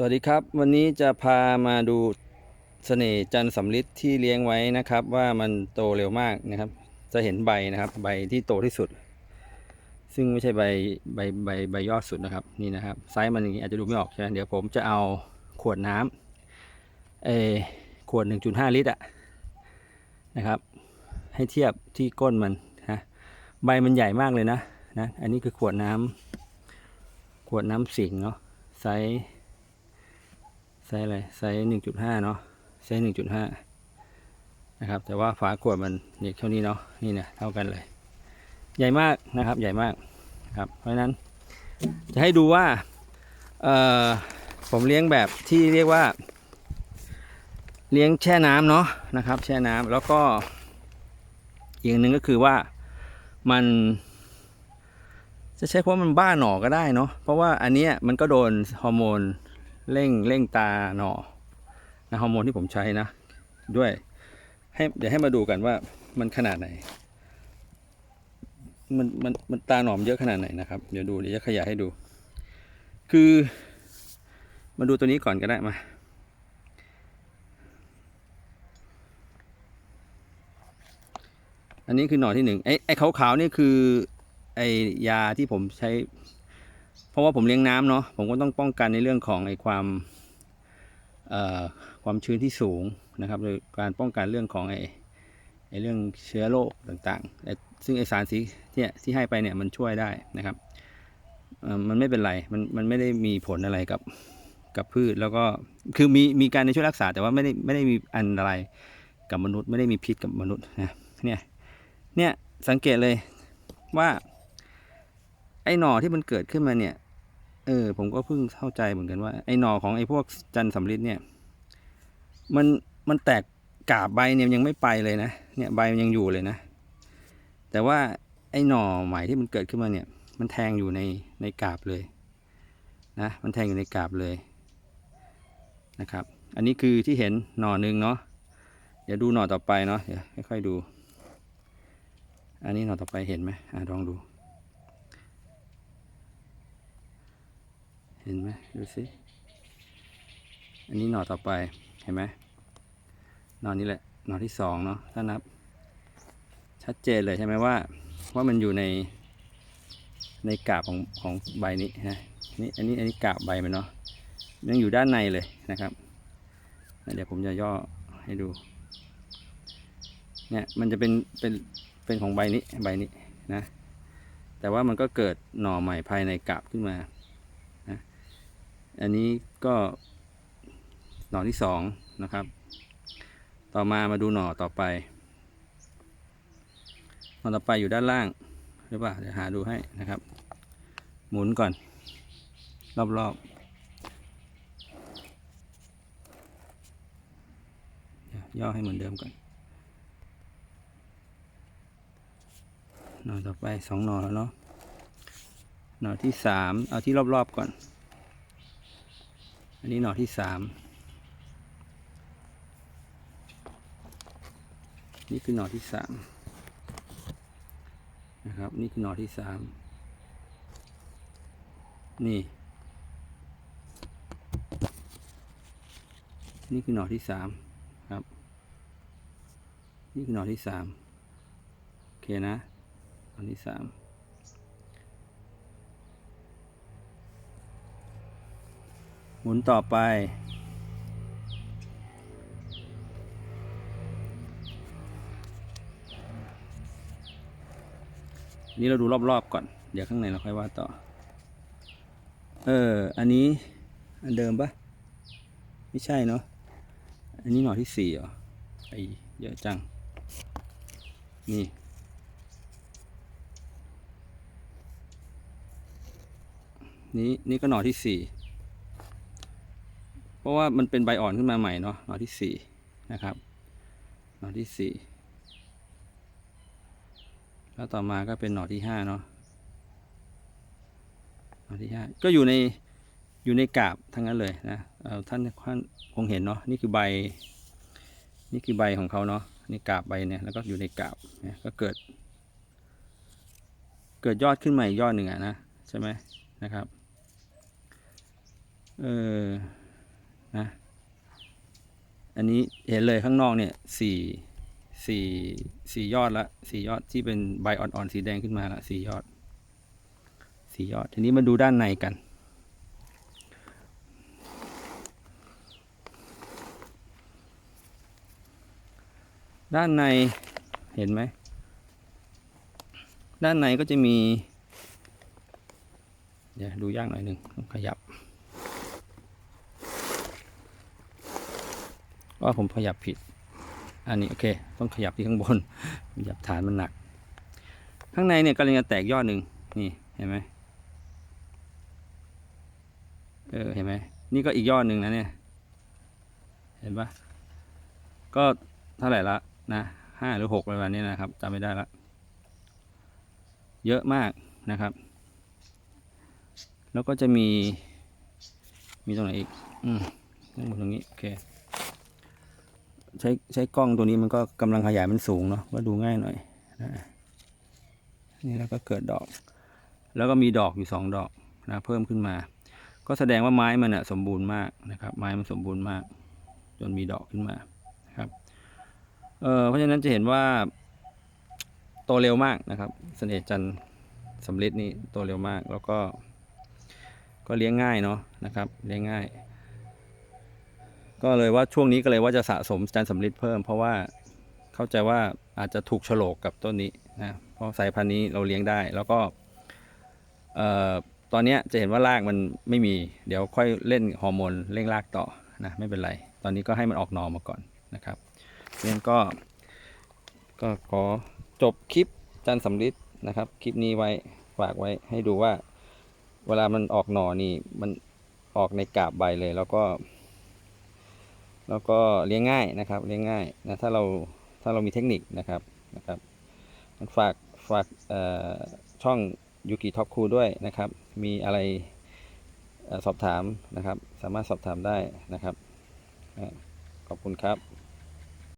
สวัสดีครับ วันนี้จะพามาดูเสน่ห์จันทร์สำลิดที่เลี้ยงไว้นะครับ ว่ามันโตเร็วมากนะครับ จะเห็นใบนะครับ ใบที่โตที่สุด ซึ่งไม่ใช่ใบใบใบใบยอดสุดนะครับนี่นะครับไซส์มันอย่างนี้อาจจะดูไม่ออกใช่ไหมเดี๋ยวผมจะเอาขวดน้ำเอขวด 1.5 ลิตรอะนะครับ ให้เทียบที่ก้นมันนะใบมันใหญ่มากเลยนะนะอันนี้คือขวดน้ำขวดน้ำสิงเนาะไซส์ ไซส์อะไรไซส์หนึ่งจุดห้าเนาะไซส์หนึ่งจุดห้านะครับ แต่ว่าฝาขวดมันเนี่ยเท่านี้เนาะนี่เนี่ยเท่ากันเลย ใหญ่มากนะครับ ใหญ่มากครับ เพราะฉะนั้น จะให้ดูว่าเอ่อผมเลี้ยงแบบที่เรียกว่า เลี้ยงแช่น้ำเนาะนะครับ แช่น้ำแล้วก็อีกอย่างหนึ่งก็คือว่ามัน จะใช้คำว่ามันบ้าหนอก็ได้เนาะเพราะว่าอันเนี้ยมันก็โดนฮอร์โมน เร่งเร่งตาหนอนะฮอร์โมนที่ผมใช้นะ ด้วยให้เดี๋ยวให้มาดูกันว่ามันขนาดไหน มันมันมันตาหนอมเยอะขนาดไหนนะครับ เดี๋ยวดูเดี๋ยวจะขยายให้ดู คือ มาดูตัวนี้ก่อนก็ได้มาอันนี้คือหน่อที่หนึ่งไอ้ไอ้ขาวๆนี่คือไอ้ยาที่ผมใช้ เพราะว่าผมเลี้ยงน้ำเนาะผมก็ต้องป้องกันในเรื่องของไอ้ความความชื้นที่สูงนะครับโดยการป้องกันเรื่องของไอ้ไอ้เรื่องเชื้อโรคต่างๆ ซึ่งไอสารสีที่ที่ให้ไปเนี่ยมันช่วยได้นะครับมันไม่เป็นไรมันมันไม่ได้มีผลอะไรกับกับพืชแล้วก็คือมีมีการในช่วยรักษา แต่ว่าไม่ได้ไม่ได้มีอันตรายกับมนุษย์ ไม่ได้มีพิษกับมนุษย์นะเนี่ยเนี่ยสังเกตเลยว่า อ้หน่อที่มันเกิดขึ้นมาเนี่ย เออ ผมก็เพิ่งเข้าใจเหมือนกันว่า ไอ้หน่อของไอ้พวกจันทร์สำลิดเนี่ย มัน มันแตกกาบใบเนี่ยยังไม่ไปเลยนะ เนี่ยใบมันยังอยู่เลยนะ แต่ว่าไอ้หน่อใหม่ที่มันเกิดขึ้นมาเนี่ย มันแทงอยู่ในในกาบเลยนะ มันแทงอยู่ในกาบเลยนะครับ อันนี้คือที่เห็นหน่อหนึ่งเนาะ เดี๋ยวดูหน่อต่อไปเนาะ เดี๋ยวค่อยๆดู อันนี้หน่อต่อไปเห็นไหมอะลองดู เห็นไหมดูสิ อันนี้หน่อต่อไป เห็นไหมหน่อนี้แหละ หน่อที่สองเนาะ ถ้านับ ชัดเจนเลยใช่ไหมว่า ว่ามันอยู่ใน ในกาบของของใบนี้นะนี่อันนี้อันนี้กาบใบมันเนาะ ยังอยู่ด้านในเลยนะครับ เดี๋ยวผมจะย่อให้ดู เนี่ยมันจะเป็น เป็น เป็นของใบนี้ ใบนี้นะ แต่ว่ามันก็เกิดหน่อใหม่ภายในกาบขึ้นมา อันนี้ก็หน่อที่สองนะครับ ต่อมามาดูหน่อต่อไป หน่อต่อไปอยู่ด้านล่างหรือเปล่าเดี๋ยวหาดูให้นะครับ หมุนก่อน รอบๆย่อให้เหมือนเดิมก่อนหน่อต่อไปสองหน่อแล้วเนาะหน่อที่สามเอาที่รอบๆก่อน อันนี้หน่อที่สามนี่คือหน่อที่สามนะครับนี่คือหน่อที่สามนี่ นี่คือหน่อที่สามครับ นี่คือหน่อที่สามโอเคนะหน่อที่สาม หมุนต่อไป นี่เราดูรอบๆก่อน เดี๋ยวข้างในเราค่อยว่าต่อ เออ อันนี้ อันเดิมปะไม่ใช่เนาะ อันนี้หน่อที่สี่เหรอ ไอเยอะจัง นี่นี่นี่ก็หน่อที่สี่ เพราะว่ามันเป็นใบอ่อนขึ้นมาใหม่เนาะหน่อที่สี่นะครับหน่อที่สี่แล้วต่อมาก็เป็นหน่อที่ห้าเนาะหน่อที่ห้าก็อยู่ในอยู่ในกาบทั้งนั้นเลยนะเอ่อท่านท่านคงเห็นเนาะนี่คือใบ นี่คือใบของเขาเนาะนี่กาบใบเนี่ยแล้วก็อยู่ในกาบเนี่ยก็เกิด เกิดยอดขึ้นมาอีกยอดหนึ่งอะนะใช่ไหมนะครับเออ นะอันนี้เห็นเลยข้างนอกเนี่ยสี่สี่สี่ยอดละสี่ยอดที่เป็นใบอ่อนๆสีแดงขึ้นมาละสี่ยอดสี่ยอด ทีนี้มาดูด้านในกัน ด้านในเห็นไหม ด้านในก็จะมี เดี๋ยวดูยากหน่อยหนึ่งต้องขยับ ว่าผมขยับผิด อันนี้โอเค ต้องขยับที่ข้างบน ขยับฐานมันหนัก ข้างในเนี่ยกำลังจะแตกยอดหนึ่งนี่เห็นไหมเออเห็นไหมนี่ก็อีกยอดหนึ่งนะเนี่ย เห็นปะก็เท่าไหร่ละนะห้าหรือหกประมาณนี้นะครับจำไม่ได้ละเยอะมากนะครับ แล้วก็จะมีมีตรงไหนอีก อืมตรงนี้ โอเค ใช้ใช้กล้องตัวนี้มันก็กำลังขยายมันสูงเนาะก็ดูง่ายหน่อยนะนี่แล้วก็เกิดดอก แล้วก็มีดอกอยู่สองดอกนะเพิ่มขึ้นมา ก็แสดงว่าไม้มันอะสมบูรณ์มากนะครับ ไม้มันสมบูรณ์มาก จนมีดอกขึ้นมานครับเออเพราะฉะนั้นจะเห็นว่าโตเร็วมากนะครับเสน่ห์จันทร์สำลิดนี่โตเร็วมากแล้วก็ ก็เลี้ยงง่ายเนาะนะครับ เลี้ยงง่าย ก็เลยว่าช่วงนี้ก็เลยว่าจะสะสมจันสำลิดเพิ่ม เพราะว่าเข้าใจว่าอาจจะถูกโฉลกกับต้นนี้นะเพราะสายพันธุ์นี้เราเลี้ยงได้ แล้วก็ตอนนี้จะเห็นว่ารากมันไม่มี เดี๋ยวค่อยเล่นฮอร์โมนเร่งรากต่อนะไม่เป็นไร ตอนนี้ก็ให้มันออกหนอมาก่อนนะครับงั้นก็ก็ขอจบคลิปจันสำลิดนะครับ คลิปนี้ไว้ฝากไว้ให้ดูว่า เวลามันออกหน่อนี่มันออกในกาบใบเลยแล้วก็ แล้วก็เลี้ยงง่ายนะครับเลี้ยงง่ายนะถ้าเราถ้าเรามีเทคนิคนะครับนะครับฝากฝากช่องยูกิท็อปคูด้วยนะครับ มีอะไรอสอบถามนะครับ สามารถสอบถามได้นะครับขอบคุณครับ